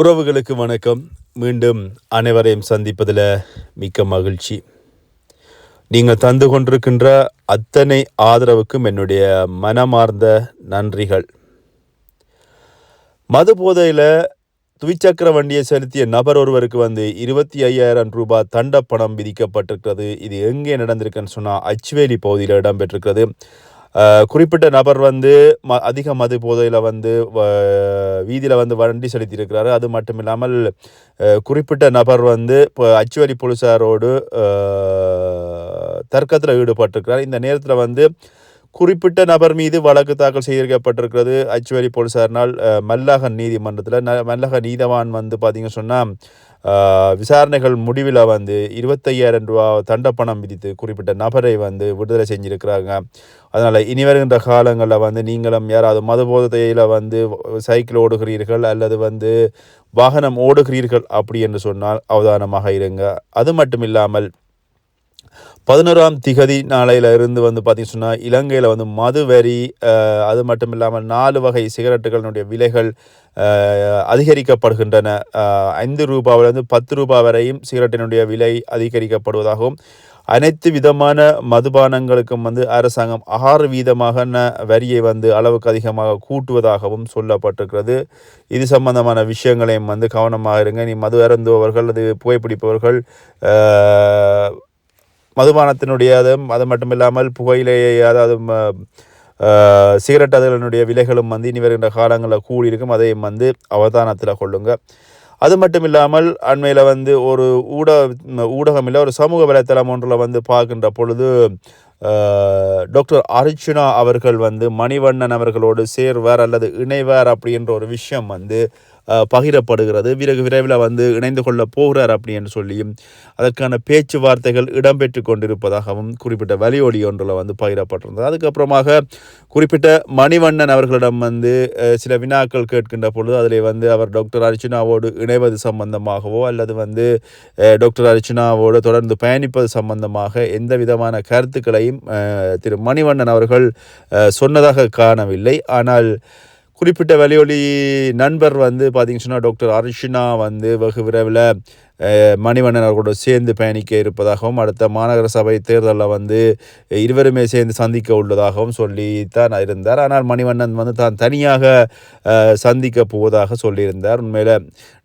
உறவுகளுக்கு வணக்கம். மீண்டும் அனைவரையும் சந்திப்பதில் மிக்க மகிழ்ச்சி. நீங்கள் தந்து கொண்டிருக்கின்ற அத்தனை ஆதரவுக்கும் என்னுடைய மனமார்ந்த நன்றிகள். மது போதையில் துவிச்சக்கர வண்டியை செலுத்திய நபர் ஒருவருக்கு வந்து இருபத்தி ஐயாயிரம் ரூபாய் தண்ட பணம் விதிக்கப்பட்டிருக்கிறது. இது எங்கே நடந்திருக்குன்னு சொன்னால் அச்சுவேலி பகுதியில் இடம்பெற்றிருக்கிறது. குறிப்பிட்ட நபர் வந்து ம அதிக மது போதையில் வந்து வீதியில் வந்து வண்டி செலுத்தியிருக்கிறாரு. அது மட்டும் இல்லாமல் குறிப்பிட்ட நபர் வந்து இப்போ அச்சுவரி போலீஸாரோடு தர்க்கத்தில் ஈடுபட்டிருக்கிறார். இந்த நேரத்தில் வந்து குறிப்பிட்ட நபர் மீது வழக்கு தாக்கல் செய்திருக்கப்பட்டிருக்கிறது. அச்சுவேலி போலீசாரினால் அஹ், மல்லகன் நீதிமன்றத்தில் ந மல்லக நீதவான் வந்து பார்த்தீங்க சொன்னால் விசாரணைகள் முடிவில் வந்து இருபத்தையாயிரம் ரூபா தண்டப்பணம் விதித்து குறிப்பிட்ட நபரை வந்து விடுதலை செஞ்சுருக்கிறாங்க. அதனால் இனி வருகின்ற காலங்களில் வந்து நீங்களும் யாராவது மதுபோதையில் வந்து சைக்கிள் ஓடுகிறீர்கள் அல்லது வந்து வாகனம் ஓடுகிறீர்கள் அப்படி என்று சொன்னால் அவதானமாக இருங்க. அது மட்டும் இல்லாமல் பதினோராம் திகதி நாளையில இருந்து வந்து பார்த்திங்க சொன்னால் இலங்கையில் வந்து மது வரி அது மட்டும் இல்லாமல் நாலு வகை சிகரெட்டுகளினுடைய விலைகள் அதிகரிக்கப்படுகின்றன. ஐந்து ரூபாவிலிருந்து பத்து ரூபாய் வரையும் சிகரெட்டினுடைய விலை அதிகரிக்கப்படுவதாகவும் அனைத்து விதமான மதுபானங்களுக்கும் வந்து அரசாங்கம் ஆறு வீதமாக வரியை வந்து அளவுக்கு அதிகமாக கூட்டுவதாகவும் சொல்லப்பட்டிருக்கிறது. இது சம்பந்தமான விஷயங்களையும் வந்து கவனமாக இருங்க. நீ மது அருந்துபவர்கள் அது புகைப்பிடிப்பவர்கள் மதுபானத்தினுடைய அது அது மட்டும் இல்லாமல் புகையிலேயே அதாவது சிகரெட் அதனுடைய விலைகளும் வந்து இனி வருகின்ற காலங்களில் கூடியிருக்கும். அதையும் வந்து அவதானத்தில் கொள்ளுங்க. அது மட்டும் இல்லாமல் அண்மையில் வந்து ஒரு ஊடக ஊடகம் இல்லை ஒரு சமூக வலைத்தளம் ஒன்றில் வந்து பார்க்கின்ற பொழுது டாக்டர் அர்ச்சுனா அவர்கள் வந்து மணிவண்ணன் அவர்களோடு சேர்வார் அல்லது இணைவார் அப்படின்ற ஒரு விஷயம் வந்து பகிரப்படுகிறது. விறகு விரைவில் வந்து இணைந்து கொள்ள போகிறார் அப்படின்னு சொல்லியும் அதற்கான பேச்சுவார்த்தைகள் இடம்பெற்று கொண்டிருப்பதாகவும் குறிப்பிட்ட வலியொலி ஒன்றில் வந்து பகிரப்பட்டிருந்தது. அதுக்கப்புறமாக குறிப்பிட்ட மணிவண்ணன் அவர்களிடம் வந்து சில வினாக்கள் கேட்கின்ற பொழுது அதில் வந்து அவர் டாக்டர் அர்ச்சனாவோடு இணைவது சம்பந்தமாகவோ அல்லது வந்து டாக்டர் அர்ச்சனாவோடு தொடர்ந்து பயணிப்பது சம்பந்தமாக எந்த விதமான கருத்துக்களையும் திரு மணிவண்ணன் அவர்கள் சொன்னதாக காணவில்லை. ஆனால் குறிப்பிட்ட வலியொலி நண்பர் வந்து பார்த்தீங்கன்னு சொன்னால் டாக்டர் அர்ஷினா வந்து வெகு விரைவில் மணிவண்ணன் அவர்களோட சேர்ந்து பயணிக்க இருப்பதாகவும் அடுத்த மாநகர சபை தேர்தலில் வந்து இருவருமே சேர்ந்து சந்திக்க உள்ளதாகவும் சொல்லித்தான் இருந்தார். ஆனால் மணிவண்ணன் வந்து தான் தனியாக சந்திக்க போவதாக சொல்லியிருந்தார். உண்மையில்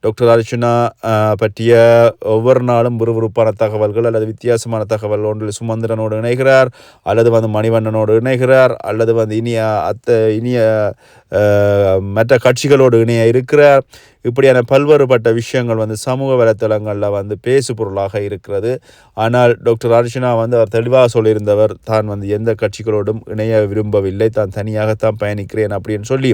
டாக்டர் அர்ச்சுனா uh, பற்றிய ஒவ்வொரு நாளும் விறுவிறுப்பான தகவல்கள் அல்லது வித்தியாசமான தகவல் ஒன்றில் சுமந்திரனோடு இணைகிறார் அல்லது வந்து மணிவண்ணனோடு இணைகிறார் அல்லது வந்து இனிய அத்த இனிய uh, மற்ற கட்சிகளோடு இணைய இருக்கிறார். இப்படியான பல்வேறுபட்ட விஷயங்கள் வந்து சமூக வலைத்தளங்களில் வந்து பேசு பொருளாக இருக்கிறது. ஆனால் டாக்டர் அர்ச்சனா வந்து அவர் தெளிவாக சொல்லியிருந்தவர் தான் வந்து எந்த கட்சிகளோடும் இணைய விரும்பவில்லை தான் தனியாகத்தான் பயணிக்கிறேன் அப்படின்னு சொல்லி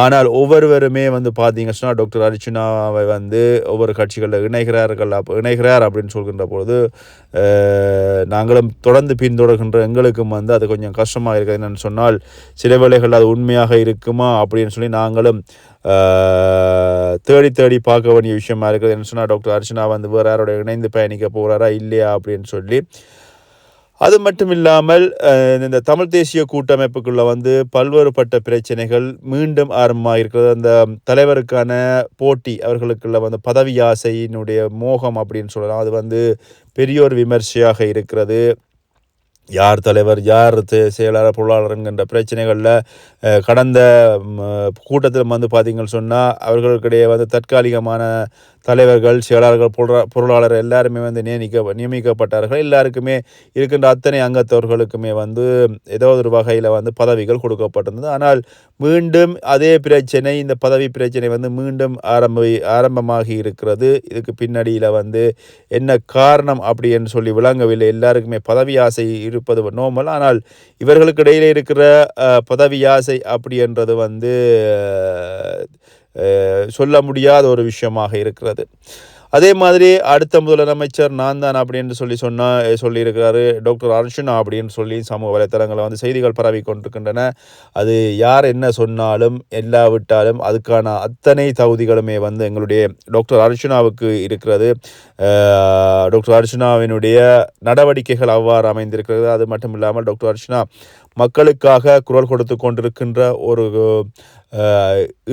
ஆனால் ஒவ்வொருவருமே வந்து பார்த்தீங்க டாக்டர் அர்ச்சனாவை வந்து ஒவ்வொரு கட்சிகளில் இணைகிறார்கள் அப் இணைகிறார் அப்படின்னு சொல்கின்ற பொழுது நாங்களும் தொடர்ந்து பின்தொடர்கின்ற எங்களுக்கும் வந்து அது கொஞ்சம் கஷ்டமாக இருக்குது. என்னென்னு சொன்னால் சில வேளைகள் அது உண்மையாக இருக்குமா அப்படின்னு சொல்லி நாங்களும் தேடி தேடி பார்க்க வேண்டிய விஷயமா இருக்குது. என்ன சொன்னால் டாக்டர் அர்ச்சனா வந்து வேறு யாரோட இணைந்து பயணிக்க போகிறாரா இல்லையா அப்படின்னு சொல்லி அது மட்டும் இல்லாமல் இந்த தமிழ் தேசிய கூட்டமைப்புக்குள்ளே வந்து பல்வேறுபட்ட பிரச்சனைகள் மீண்டும் ஆரம்பமாக இருக்கிறது அந்த தலைவருக்கான போட்டி அவர்களுக்குள்ள வந்து பதவி ஆசையினுடைய மோகம் அப்படின்னு சொல்லலாம். அது வந்து பெரியோர் விமர்சையாக இருக்கிறது. யார் தலைவர் யார் செயலாளர் பொருளாளர் என்கின்ற பிரச்சனைகளில் கடந்த கூட்டத்தில் வந்து பார்த்தீங்கன்னு சொன்னால் அவர்களுக்கிடையே வந்து தற்காலிகமான தலைவர்கள் செயலாளர்கள் பொருளா பொருளாளர் எல்லாருமே வந்து நியமிக்க நியமிக்கப்பட்டார்கள். எல்லாருக்குமே இருக்கின்ற அத்தனை அங்கத்தவர்களுக்குமே வந்து ஏதோ ஒரு வகையில் வந்து பதவிகள் கொடுக்கப்பட்டிருந்தது. ஆனால் மீண்டும் அதே பிரச்சனை இந்த பதவி பிரச்சனை வந்து மீண்டும் ஆரம்ப ஆரம்பமாகி இருக்கிறது. இதுக்கு பின்னடியில் வந்து என்ன காரணம் அப்படி என்று சொல்லி விளங்கவில்லை. எல்லாருக்குமே பதவி ஆசை இருப்பது நோமல் ஆனால் இவர்களுக்கு இடையிலே இருக்கிற பதவி ஆசை அப்படி என்றது வந்து சொல்ல முடியாத ஒரு விஷயமாக இருக்கிறது. அதே மாதிரி அடுத்த முதலமைச்சர் நான் தான் அப்படின்னு சொல்லி சொன்னால் சொல்லியிருக்கிறாரு. டாக்டர் அர்ஷனா அப்படின்னு சொல்லி சமூக வலைத்தளங்களில் வந்து செய்திகள் பரவி கொண்டிருக்கின்றன. அது யார் என்ன சொன்னாலும் எல்லாவிட்டாலும் அதுக்கான அத்தனை தகுதிகளுமே வந்து எங்களுடைய டாக்டர் அர்ஷனாவுக்கு இருக்கிறது. டாக்டர் அர்ச்சுனாவினுடைய நடவடிக்கைகள் அவ்வாறு அமைந்திருக்கிறது. அது மட்டும் இல்லாமல் டாக்டர் அர்ஷனா மக்களுக்காக குரல் கொடுத்து கொண்டிருக்கின்ற ஒரு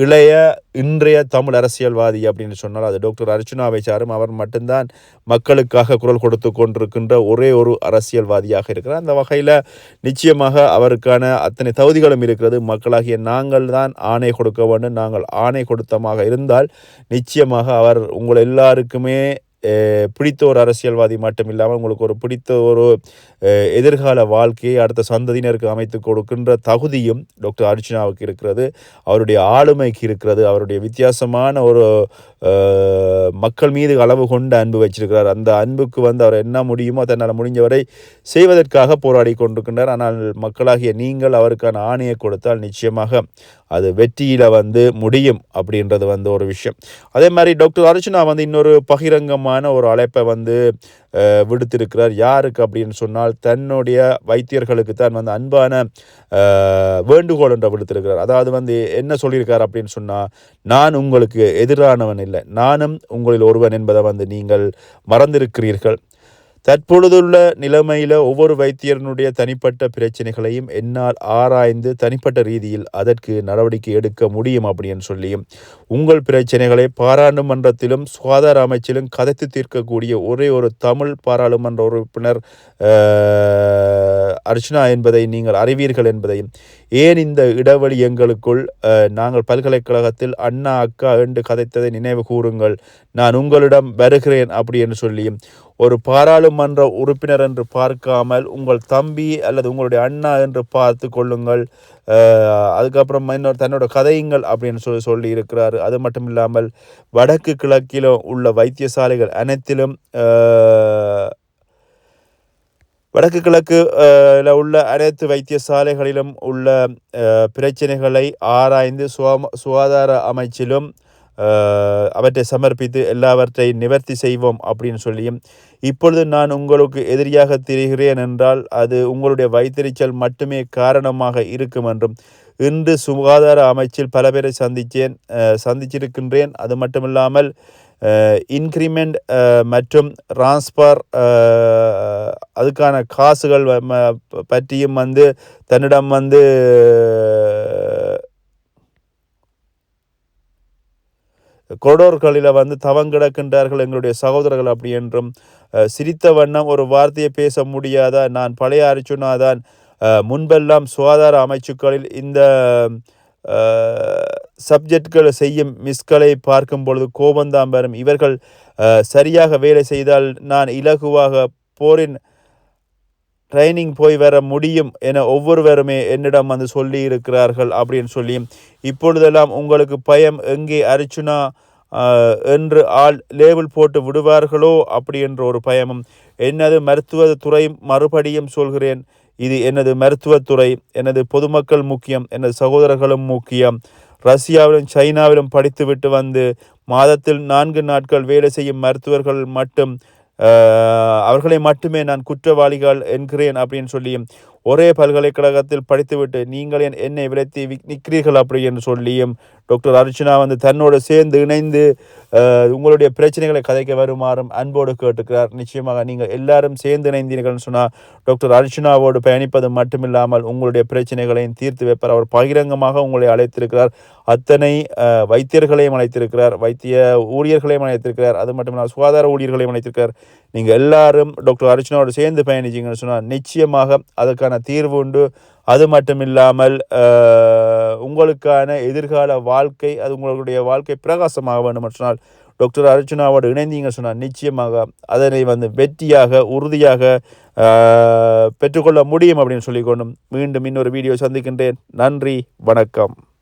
இளைய இன்றைய தமிழ் அரசியல்வாதி அப்படின்னு சொன்னால் அது டாக்டர் அர்ச்சுனாவை சாரும் அவர் மட்டும்தான் மக்களுக்காக குரல் கொடுத்து கொண்டிருக்கின்ற ஒரே ஒரு அரசியல்வாதியாக இருக்கிறார். அந்த வகையில் நிச்சயமாக அவருக்கான அத்தனை தகுதிகளும் இருக்கிறது. மக்களாகிய நாங்கள் தான் ஆணை கொடுக்க வேண்டும். நாங்கள் ஆணை கொடுத்தமாக இருந்தால் நிச்சயமாக அவர் உங்கள் எல்லாருக்குமே பிடித்த ஒரு அரசியல்வாதி மட்டும் இல்லாமல் உங்களுக்கு ஒரு பிடித்த ஒரு எதிர்கால வாழ்க்கையை அடுத்த சந்ததியினருக்கு அமைத்து கொடுக்கின்ற தகுதியும் டாக்டர் அர்ஜுனாவுக்கு இருக்கிறது. அவருடைய ஆளுமைக்கு இருக்கிறது. அவருடைய வித்தியாசமான ஒரு மக்கள் மீது அளவு கொண்ட அன்பு வச்சிருக்கிறார். அந்த அன்புக்கு வந்து அவர் என்ன முடியுமோ தன்னால் முடிஞ்சவரை செய்வதற்காக போராடி கொண்டிருக்கின்றார். ஆனால் மக்களாகிய நீங்கள் அவருக்கான ஆணையை கொடுத்தால் நிச்சயமாக அது வெற்றியில் வந்து முடியும் அப்படின்றது வந்து ஒரு விஷயம். அதே மாதிரி டாக்டர் அர்ஜுனா வந்து இன்னொரு பகிரங்கமான ஒரு அழைப்பை வந்து விடுத்திருக்கிறார். யாருக்கு அப்படின்னு சொன்னால் தன்னுடைய வைத்தியர்களுக்கு தான் வந்து அன்பான வேண்டுகோள் என்ற விடுத்திருக்கிறார். அதாவது வந்து என்ன சொல்லியிருக்கார் அப்படின்னு சொன்னால் நான் உங்களுக்கு எதிரானவன் இல்லை. நானும் உங்களில் ஒருவன் என்பதை வந்து நீங்கள் மறந்திருக்கிறீர்கள். தற்பொழுதுள்ள நிலைமையில் ஒவ்வொரு வைத்தியரனுடைய தனிப்பட்ட பிரச்சனைகளையும் என்னால் ஆராய்ந்து தனிப்பட்ட ரீதியில் அதற்கு நடவடிக்கை எடுக்க முடியும் அப்படின்னு சொல்லியும் உங்கள் பிரச்சனைகளை பாராளுமன்றத்திலும் சுகாதார அமைச்சிலும் கதைத்து தீர்க்கக்கூடிய ஒரே ஒரு தமிழ் பாராளுமன்ற உறுப்பினர் அர்ச்சனா என்பதை நீங்கள் அறிவீர்கள் என்பதையும் ஏன் இந்த இடைவெளி எங்களுக்குள் நாங்கள் பல்கலைக்கழகத்தில் அண்ணா அக்கா என்று கதைத்ததை நினைவு கூறுங்கள் நான் உங்களிடம் வருகிறேன் அப்படி என்று சொல்லியும் ஒரு பாராளுமன்ற உறுப்பினர் என்று பார்க்காமல் உங்கள் தம்பி அல்லது உங்களுடைய அண்ணா என்று பார்த்து கொள்ளுங்கள் அதுக்கப்புறம் இன்னொரு தன்னோட கதையுங்கள் அப்படின்னு சொல்லி சொல்லி இருக்கிறார். அது மட்டும் இல்லாமல் வடக்கு கிழக்கிலும் உள்ள வைத்தியசாலைகள் அனைத்திலும் வடக்கு கிழக்கு உள்ள அனைத்து வைத்தியசாலைகளிலும் உள்ள பிரச்சனைகளை ஆராய்ந்து சுகாதார அமைச்சிலும் அவற்றை சமர்ப்பித்து எல்லாவற்றையும் நிவர்த்தி செய்வோம் அப்படின்னு சொல்லியும் இப்பொழுது நான் உங்களுக்கு எதிரியாக தெரிகிறேன் என்றால் அது உங்களுடைய வைத்தறிச்சல் மட்டுமே காரணமாக இருக்கும் என்றும் இன்று சுகாதார அமைச்சில் பல பேரை சந்தித்தேன் சந்திச்சிருக்கின்றேன் அது மட்டுமில்லாமல் இன்க்ரிமெண்ட் மற்றும் டிரான்ஸ்பர் அதுக்கான காசுகள் பற்றியும் வந்து தன்னிடம் வந்து கொடோர்களில் வந்து தவங்கிடக்கின்றார்கள் எங்களுடைய சகோதரர்கள் அப்படி என்றும் சிரித்த வண்ணம் ஒரு வார்த்தையை பேச முடியாதா? நான் பழைய அரிச்சுனாதான் முன்பெல்லாம் சுகாதார அமைச்சுக்களில் இந்த சப்ஜெக்ட்களை செய்யும் மிஸ்களை பார்க்கும் பொழுது கோபந்தான் வரும். இவர்கள் சரியாக வேலை செய்தால் நான் இலகுவாக போரின் ட்ரைனிங் போய் வர முடியும் என ஒவ்வொருவருமே என்னிடம் வந்து சொல்லி இருக்கிறார்கள் அப்படின்னு சொல்லி இப்பொழுதெல்லாம் உங்களுக்கு பயம் எங்கே அரிச்சுனா என்று ஆள் லேபிள் போட்டு விடுவார்களோ? அப்படி என்ற ஒரு பயமும் எனது மருத்துவ துறை மறுபடியும் சொல்கிறேன். இது எனது மருத்துவத்துறை எனது பொதுமக்கள் முக்கியம் எனது சகோதரர்களும் முக்கியம். ரஷ்யாவிலும் சைனாவிலும் படித்துவிட்டு வந்து மாதத்தில் நான்கு நாட்கள் வேலை செய்யும் மருத்துவர்கள் மட்டும் அவர்களை மட்டுமே நான் குற்றவாளிகள் என்கிறேன் அப்படின்னு சொல்லியும் ஒரே பல்கலைக்கழகத்தில் படித்துவிட்டு நீங்கள் என்னை விளைத்தி நிற்கிறீர்கள் அப்படி என்று சொல்லியும் டாக்டர் அர்ச்சனா வந்து தன்னோடு சேர்ந்து இணைந்து உங்களுடைய பிரச்சனைகளை கதைக்க வருமாறும் அன்போடு கேட்டுக்கிறார். நிச்சயமாக நீங்கள் எல்லாரும் சேர்ந்து இணைந்தீர்கள் சொன்னால் டாக்டர் அர்ச்சனாவோடு பயணிப்பது மட்டுமில்லாமல் உங்களுடைய பிரச்சனைகளையும் தீர்த்து வைப்பார். அவர் பகிரங்கமாக உங்களை அழைத்திருக்கிறார். அத்தனை வைத்தியர்களையும் அழைத்திருக்கிறார். வைத்திய ஊழியர்களையும் அழைத்திருக்கிறார். அது மட்டுமில்லாமல் சுகாதார ஊழியர்களையும் அழைத்திருக்கிறார். நீங்கள் எல்லாரும் டாக்டர் அர்ச்சனாவோடு சேர்ந்து பயணிச்சிங்கன்னு சொன்னால் நிச்சயமாக அதற்கான அதற்கான தீர்வு உண்டு அது மட்டும் இல்லாமல் உங்களுக்கான எதிர்கால வாழ்க்கை அது உங்களுடைய வாழ்க்கை பிரகாசமாக வேண்டும் சொன்னால் டாக்டர் அர்ச்சனாவோடு இணைந்தீங்க சொன்னால் நிச்சயமாக அதனை வந்து வெற்றியாக உறுதியாக பெற்றுக்கொள்ள முடியும் அப்படின்னு சொல்லிக்கொண்டும் மீண்டும் இன்னொரு வீடியோ சந்திக்கின்றேன். நன்றி வணக்கம்.